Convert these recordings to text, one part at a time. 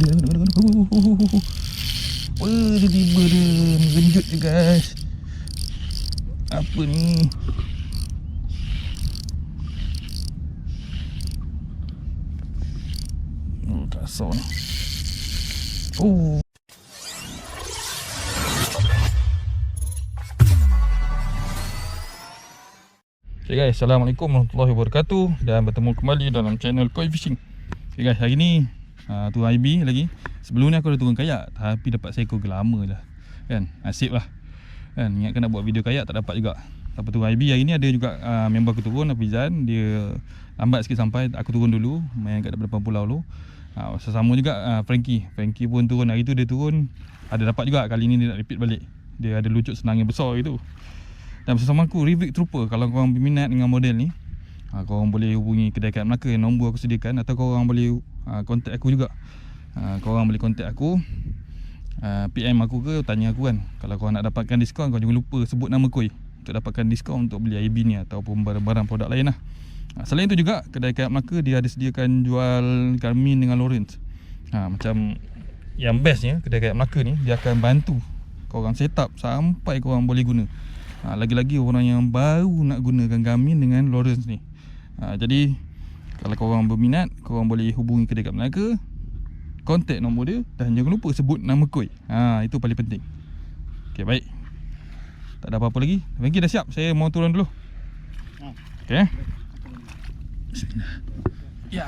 Aduh, aduh, aduh, aduh, aduh. Wah, tiba-tiba dia menggenjut je guys. Apa ni? Oh, tak. Oh. Okay guys, Assalamualaikum warahmatullahi wabarakatuh Dan bertemu kembali dalam channel Koi Fishing Okay guys, hari ni uh, Tu IB lagi. Sebelum ni aku dah turun kayak Tapi dapat seekor gelama lah Kan, nasib lah. Kan, ingatkan nak buat video kayak tak dapat juga. Lepas tu IB hari ni ada juga uh, member aku turun Afizan Dia lambat sikit sampai Aku turun dulu Main kat depan pulau dulu uh, Sesama juga uh, Frankie. Frankie pun turun Hari tu dia turun. Ada dapat juga Kali ni dia nak repeat balik. Dia ada lucut senang yang besar gitu dan bersama aku Rivik Trooper Kalau korang berminat dengan model ni ha, Korang boleh hubungi kedai kat Melaka nombor aku sediakan Atau korang boleh ha, Contact aku juga. Ha, Korang boleh contact aku ha, PM aku ke Tanya aku kan. Kalau korang nak dapatkan diskaun Korang jangan lupa sebut nama koi Untuk dapatkan diskaun Untuk beli IB ni Ataupun barang-barang produk lain lah. Ha, Selain tu juga Kedai kat Melaka Dia ada sediakan jual Garmin dengan Lawrence. Ha, Macam Yang bestnya Kedai kat Melaka ni Dia akan bantu Korang set up Sampai korang boleh guna. Ha, Lagi-lagi orang yang baru nak gunakan Garmin dengan Lawrence ni ha, Jadi Kalau korang berminat Korang boleh hubungi kedai kat Melaka. Contact nombor dia Dan jangan lupa sebut nama koi. Ha, Itu paling penting. Okay baik. Tak ada apa-apa lagi? Frankie dah siap. Saya mau turun dulu. Okay Bismillah Ya.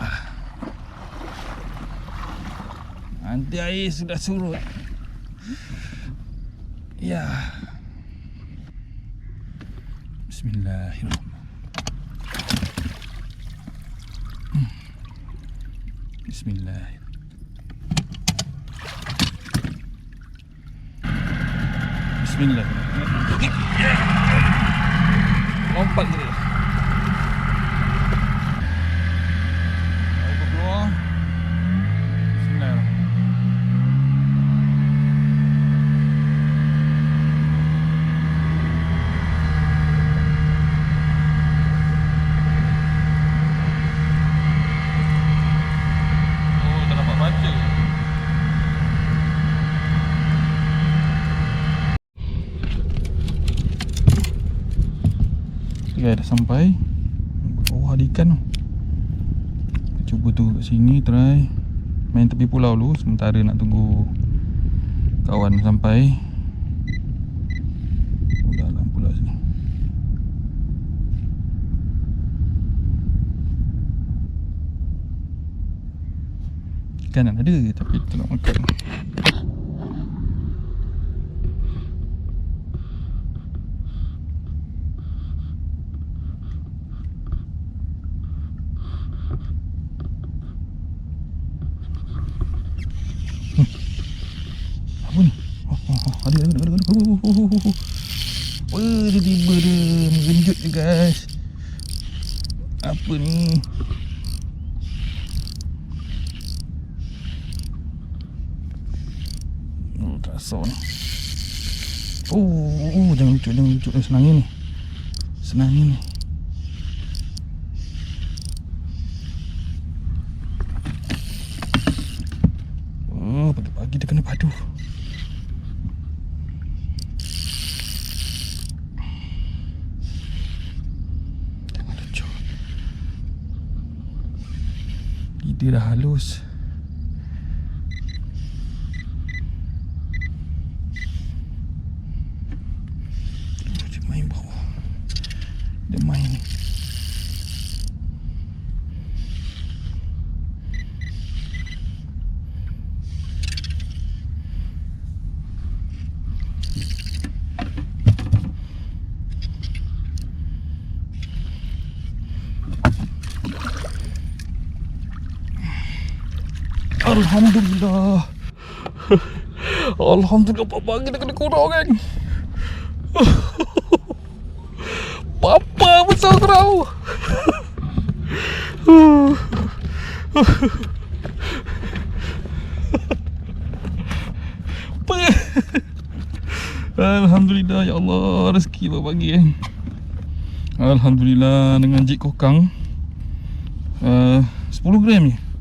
Nanti air sudah surut. Ya. Bismillahirrahmanirrahim. Bismillahirrahmanirrahim. Bismillahirrahmanirrahim. Lompat Okay, dah sampai. Bawah ada ikan tu. Kita Cuba tu kat sini try main tepi pulau dulu sementara nak tunggu kawan sampai. Oh. Ikan ada tapi tak nak makan. Apa ni? Oh, oh, oh. Ada, ada, ada, ada. Oh, oh, oh, oh, oh. Wah, tiba-tiba dia menggenjut je guys. Apa ni? Oh, tak sah ni. Oh, oh, jangan lucut, jangan lucut. Eh, senang ni. Senang ni. Oh, pagi-pagi dia kena padu. Jangan lucut. Lidah dah halus. Oh, Dia main bawah. Dia main ni. Alhamdulillah. Alhamdulillah pagi dah kena kurang kan. Papa besar kau. Alhamdulillah ya Allah rezeki pagi kan. Alhamdulillah dengan jik kokang uh, 10 gram je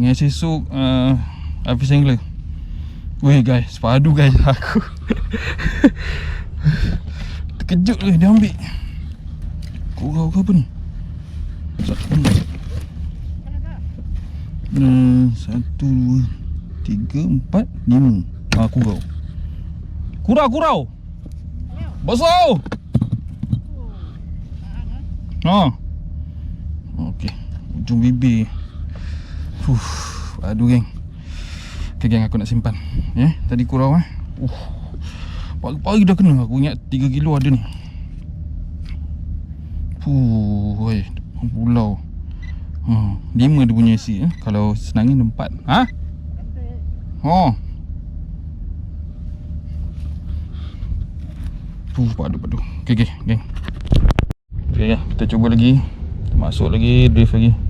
Dengan esok uh, Hafiz angler Weh guys Sepadu guys Aku. Terkejut ke dia ambil. Kurau ke apa ni? Satu Hmm, Satu Dua Tiga Empat Lima. Ah kurau. Kurau kurau. Besar. Ha Okey. Ujung bibir Fuh Aduh geng. Okay geng aku nak simpan. Eh Tadi kurau eh uh. Pagi-pagi dah kena. Aku ingat 3 kilo ada ni. Fuh Oi Pulau. Ha, 5 dia punya isi eh? Kalau senangin 4 Ha? Oh. Fuh padu-padu Okay okay geng. Okay kita cuba lagi. Masuk lagi Drift lagi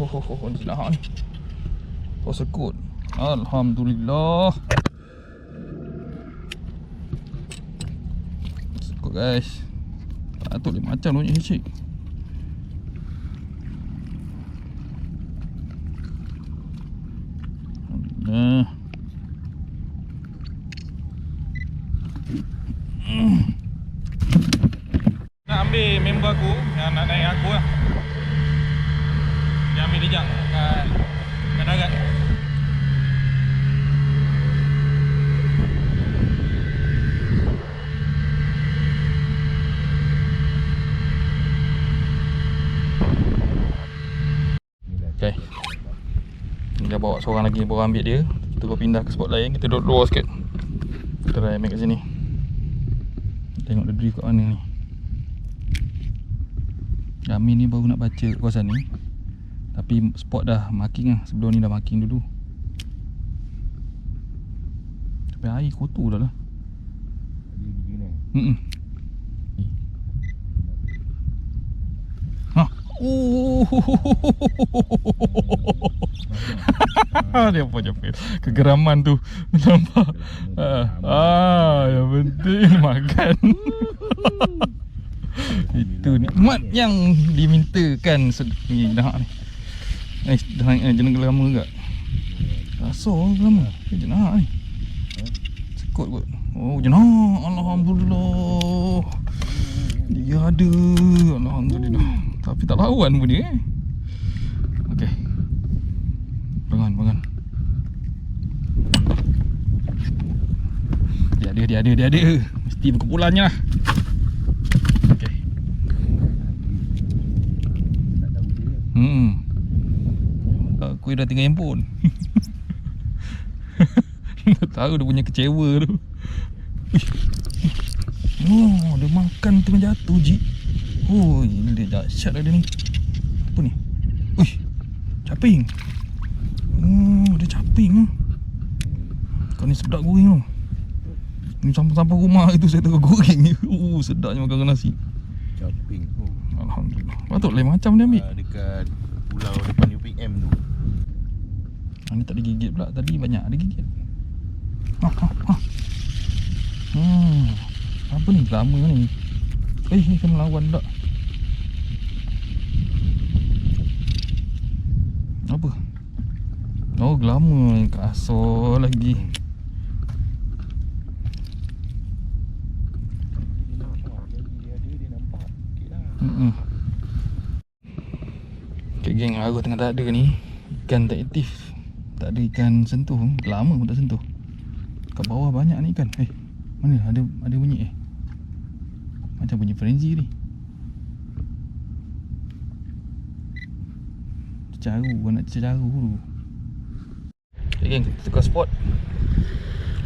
Oh, ni. Oh, sekut. Alhamdulillah. Sekut guys. Patut dia macam bunyi hicik. Alhamdulillah. Nak ambil member aku yang nak naik aku lah. Lejak kat, kat darat. Bawa seorang lagi bawa ambil dia. Kita bawa pindah ke spot lain Kita duduk luar sikit. Kita try ambil kat sini. Tengok dia drift kat mana ni. Amin ni baru nak baca kawasan ni Tapi spot dah marking lah. Sebelum ni dah marking dulu. Tapi air kotor dah lah. Ha. Oh. dia apa je Kegeraman tu. Nampak? Ah, ah, Yang penting makan. Itu nikmat yang dimintakan sed- Ni dah ni Eh dah eh, jeneng lama juga Rasa lama. Eh jenah ni Sekut kot. Oh jenah Alhamdulillah. Dia ada. Alhamdulillah. Tapi tak lawan pun dia eh. Okay Bangun bangun Dia ada dia ada dia ada. Mesti berkumpulannya lah Okay Hmm. Tinggal handphone. Dah tahu dia punya kecewa tu. Oh, dia makan tengah jatuh ji. Oh, ini dia dahsyat dah dia ni. Apa ni? Uish. Caping. Oh, dia caping. Kau ni sedap goreng tu. Ni sampah-sampah rumah itu saya tengah goreng ni. Oh, sedapnya makan nasi. Shopping tu Alhamdulillah. Patut lain macam dia ambil. Ah, Dekat pulau tu Ni tak digigit pula. Tadi banyak ada gigit. Ha, ha, ha. Hmm. Apa ni? Lama ni. Eh ni kan melawan pula Apa? Oh gelama Kasar lagi. Ada Mm-mm. Okay geng Aku tengah tak ada ni. Ikan tak aktif Tak ada ikan sentuh Lama pun tak sentuh. Kat bawah banyak ni ikan. Eh Mana ada ada bunyi eh? Macam bunyi frenzy ni. Caru Kau nak caru dulu. Okay geng Kita tukar spot.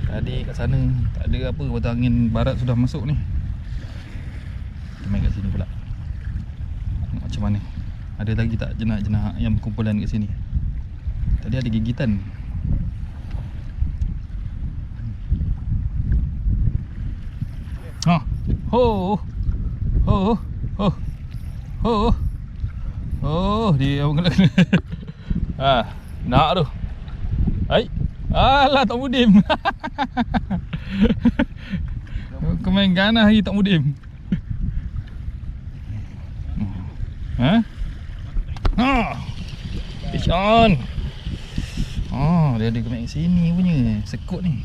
Tadi kat sana Tak ada apa Batang angin barat sudah masuk ni. Kita main kat sini pula. Macam mana. Ada lagi tak jenak-jenak yang berkumpulan kat sini Tadi ada gigitan Ha Ho Ho Ho Ho Oh Dia apa kena Ha Nak tu Hai Alah tak mudim. Kau main ganah lagi tak mudim. Ha? Ha. Fish on. Oh, dia ada kena sini punya. Sekut ni.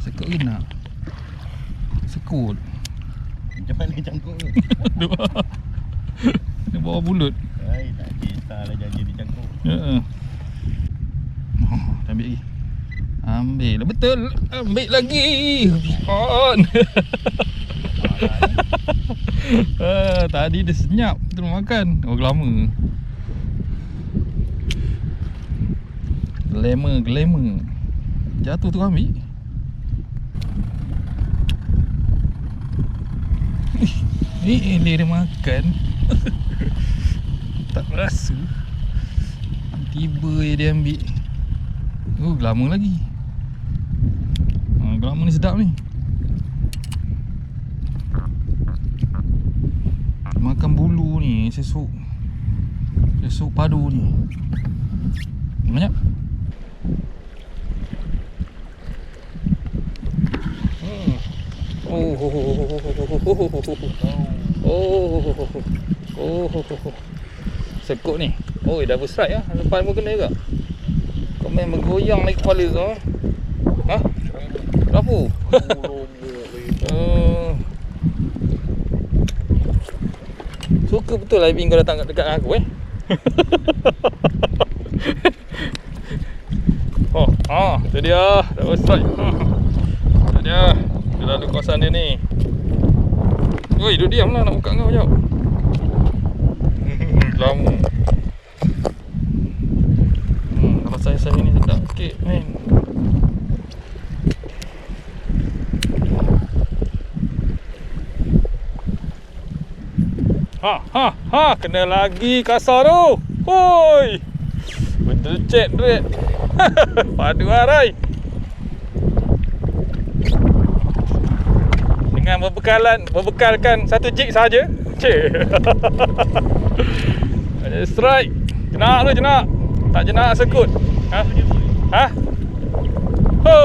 Sekut ke nak? Sekut. Macam mana cangkuk ni? Aduh. Dia bawa bulut. Hai, tak kisah lah janji di cangkuk. Ya. Oh, ambil lagi. Ambil lah betul. Ambil lagi. On. ah, tadi dia senyap terus makan. Oh lama. Glamour, glamour. Jatuh tu ambil. Ni dia dia makan. tak rasa. Tiba je dia ambil. Oh, glamour lagi. Ha, glamour ni sedap ni. Makan bulu ni sesuk. Sesuk padu ni. Banyak. Oh. Oh. Oh. Oh. Sekut ni. Oh, dah first. Ya? Ah. Lepas pun kena juga. Kau main bergoyang naik kepala kau. Ah. Ha? Rapu. Oh. Suka betul lah, live kau datang dekat aku eh. oh, ah, oh, tu dia. Dah first strike. Tu dia. Lalu kawasan dia ni. Oi, duduk diam lah nak buka kau jap. Lama. Hmm, kalau saya-saya ni sedap sikit. Ha ha ha kena lagi kasar tu. Hoi. Betul cek duit. Padu arai. Dengan berbekalan berbekalkan satu jig saja. Cik. Ada strike. Jenak tu jenak. Tak jenak sekut. Ha? Ha? Ho.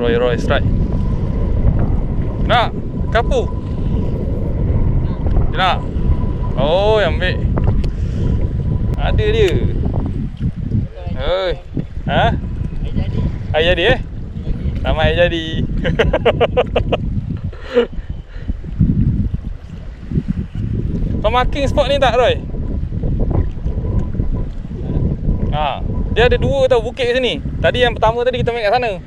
Roy Roy strike. Nak kapu. Jenak. Oh, yang ambil. Ada dia. Oi. Ha? Air jadi eh? Nama air jadi. Kau marking spot ni tak Roy? Ha. Dia ada dua tau bukit kat sini. Tadi yang pertama tadi kita main kat sana.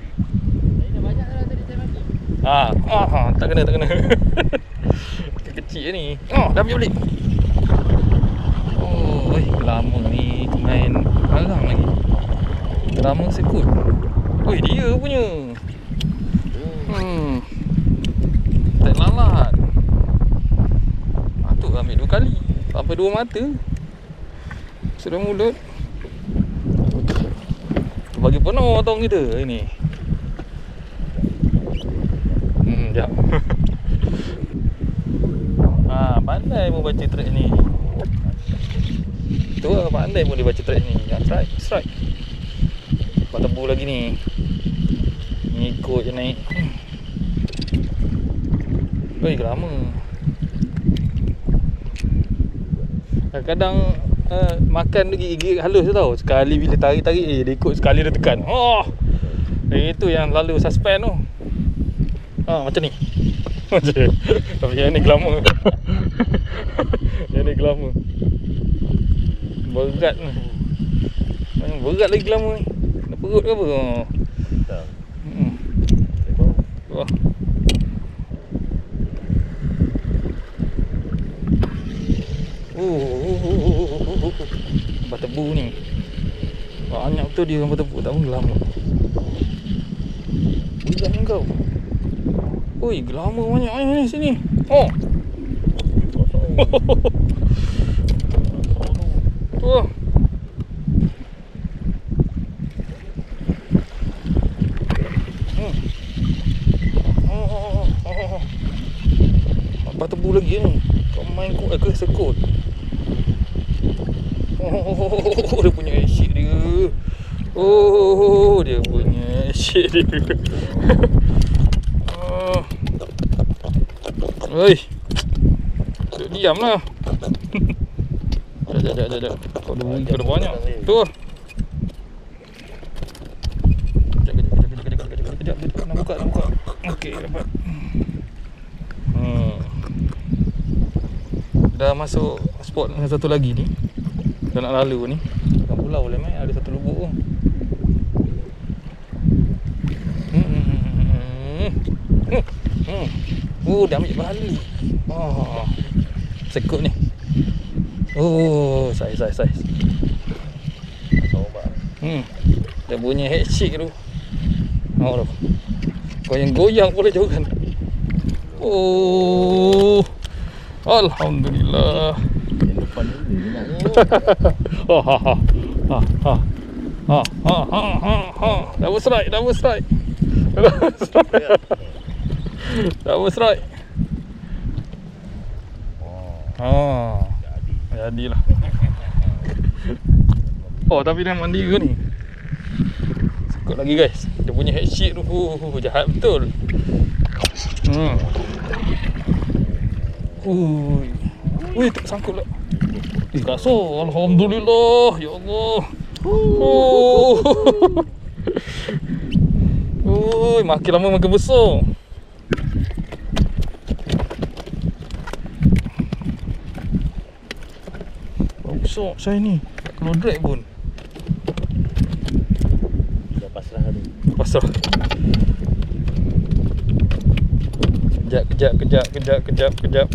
Ha. Ha, ha. tak kena tak kena. Kecil ni. Oh, dah ambil balik. Oh, oi, lama ni main halang lagi. Lama sekut. Oi, dia punya. Hmm. Tak lalat. Patut ambil dua kali. Sampai dua mata. Sudah mulut. Bagi penuh tong kita ini. Hmm, jap. ha, pandai pun baca track ni. Tu lah pandai pun dia baca track ni. Ya, strike, strike. Lepas tebu lagi ni. Ngikut je naik. Oi, lama. Kadang-kadang uh, makan tu gigi halus tu tau. Sekali bila tarik-tarik eh dia ikut sekali dia tekan. Oh. Eh, itu yang lalu suspend tu. Ha, macam ni. Macam. Tapi yang ni glamour. yang ni glamour. Berat ni. Berat lagi glamour ni. Perut ke apa? Oh. Tak. Hmm. Saya baru. Wah. Oh, Gambar tebu ni Banyak betul dia gambar tebu Tak pun lama Budak kau Oi, gelama banyak ni sini Oh. Oh. Apa tebu lagi ni? Kau main kau ke sekut? Oh, dia punya asyik dia. Oh, dia punya shit dia. oh. Oi. Duduk diam lah. Jap, jap, jap, jap. Kau bunyi, kau banyak. Tu lah. Buka, nak buka. Okey, dapat. Hmm. Dah masuk spot yang satu lagi ni. Dah nak lalu ni. Bukan pulau boleh main, ada satu lubuk tu. Hmm, hmm, hmm, hmm. Hmm. Oh, dah ambil balik. Oh. Sekut ni. Oh, saiz, saiz, saiz. Hmm. Dia bunyi head shake tu. Nampak tu. Kau yang goyang boleh juga kan. Oh. Alhamdulillah. Ni. ha ha ha. Ha ha. Ha ha ha ha ha. Double strike, double strike. Double strike. Oh, Ha. jadi. Jadilah. Oh, tapi dia mandi ke ni? Sekut lagi guys. Dia punya head sheet tu uh, jahat betul. Hmm. Ui. Ui, tak sangkut lah. Eh, kasar. Alhamdulillah. Ya Allah. Oh. Ui, makin lama makin besar. Besar saya ni. Keluar drag pun. Dah pasrah tu. Pasal Kejap, kejap, kejap, kejap, kejap, kejap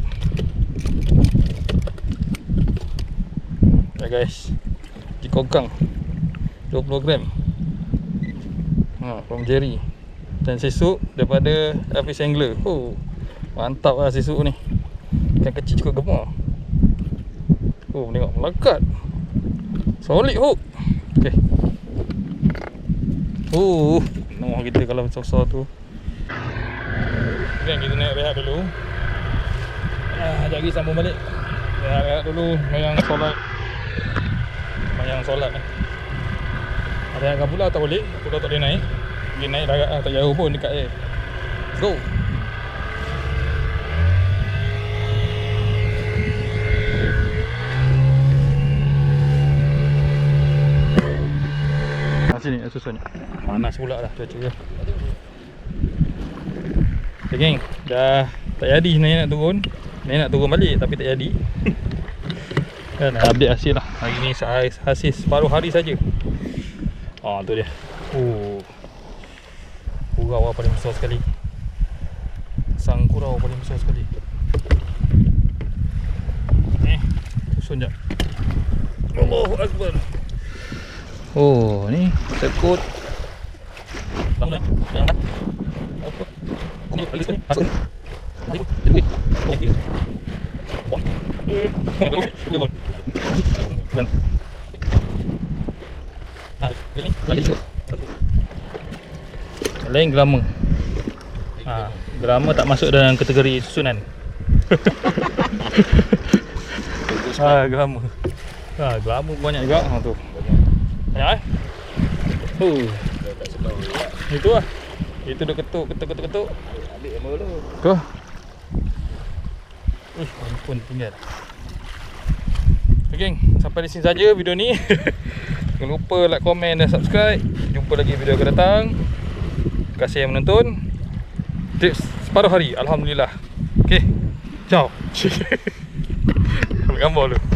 Ya guys Jikokang 20 gram. Ha, From Jerry. Dan sisuk daripada Hafiz Angler. Oh, Mantap lah sisuk ni. Ikan kecil cukup gemar. Oh tengok melekat. Solid hook Okay Oh, nama kita kalau besar-besar tu. Kan kita naik rehat dulu. Ah, lagi sambung balik. Rehat-rehat dulu, mayang solat. Mayang solat ni. Ada yang kat pulau tak boleh, pulau tak boleh naik. Pergi naik darat lah, tak jauh pun dekat air. Let's go. Ah, sini, susun ni. Panas pula dah cuaca dia. Okay geng, dah tak jadi sebenarnya nak turun. Sebenarnya nak turun balik tapi tak jadi. kan update hasil lah. Hari ni hasil separuh hari saja. Ah tu dia. Oh. Kurau lah paling besar sekali. Sang kurau paling besar sekali. Eh, susun jap. Allahu Akbar. Oh, ni sekut. Dah. Dah. Apa? Ni balik sini. Masuk. Ah, ini lagi tu. Lain grama. Ha, grama tak masuk dalam kategori susunan. ha, grama. Ha, grama banyak juga ha tu. Banyak eh? Ya. Itu lah Itu dah ketuk, ketuk, ketuk, ketuk Ambil yang dulu. Tu Uish, handphone tinggal Geng, sampai di sini saja video ni. Jangan lupa like, komen dan subscribe. Jumpa lagi video akan datang. Terima kasih yang menonton. Tips separuh hari, Alhamdulillah. Okay, ciao. Ambil gambar dulu